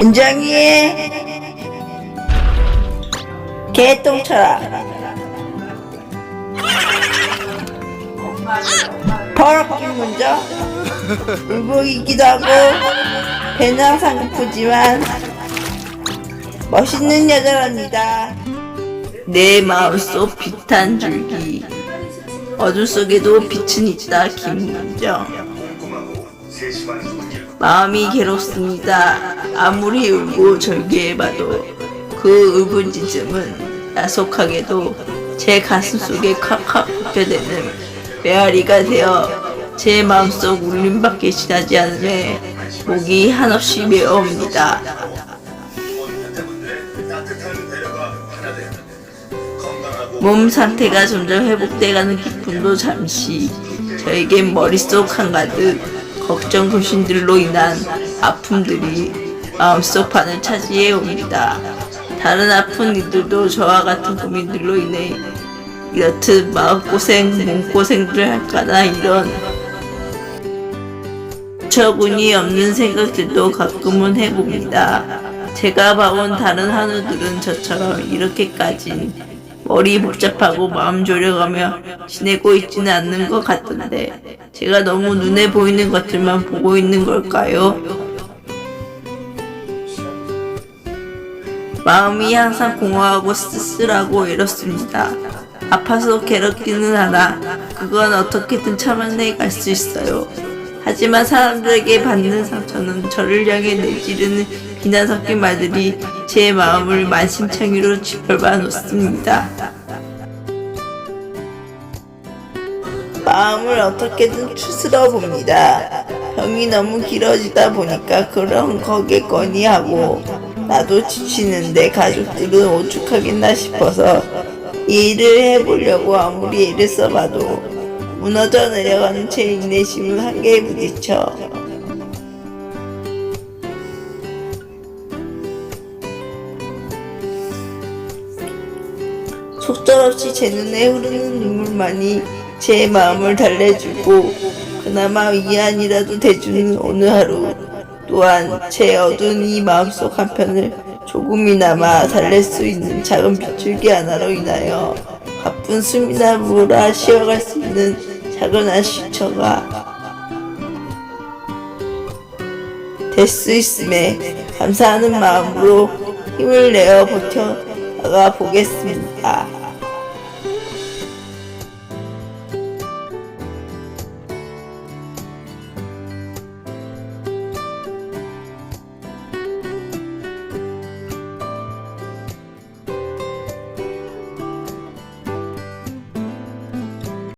은정이. 개똥 쳐라. 버럭긴 문저. 울보이기도 하고 배는 항상 고프지만 멋있는 여자랍니다. 내 마음속 빛한 줄기. 어둠 속에도 빛은 있다 김문정. 마음이 괴롭습니다. 아무리 울고 절규해봐도 그 울분짖음은 야속하게도 제 가슴 속에 콱콱 흡혀되는 메아리가 되어 제 마음속 울림밖에 지나지 않음에 목이 한없이 메어옵니다. 몸 상태가 점점 회복돼가는 기쁨도 잠시 저에겐 머릿속 한가득 걱정 고심들로 인한 아픔들이 마음속 반을 차지해 옵니다. 다른 아픈 이들도 저와 같은 고민들로 인해 이렇듯 마음고생, 몸고생들을 할까나 이런 처분이 없는 생각들도 가끔은 해봅니다. 제가 봐온 다른 한우들은 저처럼 이렇게까지 머리 복잡하고 마음 졸여가며 지내고 있지는 않는 것 같던데 제가 너무 눈에 보이는 것들만 보고 있는 걸까요? 마음이 항상 공허하고 쓸쓸하고 이렇습니다. 아파서 괴롭기는 하나 그건 어떻게든 참아내 갈 수 있어요. 하지만 사람들에게 받는 상처는 저를 향해 내지르는 비난 섞인 말들이 제 마음을 만신창이로 짓밟아 놓습니다. 마음을 어떻게든 추스러 봅니다. 병이 너무 길어지다 보니까 그런 거겠거니 하고 나도 지치는데 가족들은 오죽하겠나 싶어서 이 일을 해보려고 아무리 애를 써봐도 무너져 내려가는 제 인내심은 한계에 부딪혀. 속절없이 제 눈에 흐르는 눈물만이 제 마음을 달래주고 그나마 위안이라도 돼주는 오늘 하루 또한 제 어두운 이 마음속 한편을 조금이나마 달랠 수 있는 작은 빗줄기 하나로 인하여 가쁜 숨이나 몰아 쉬어갈 수 있는 작은 안식처가 될 수 있음에 감사하는 마음으로 힘을 내어 버텨 나가 보겠습니다.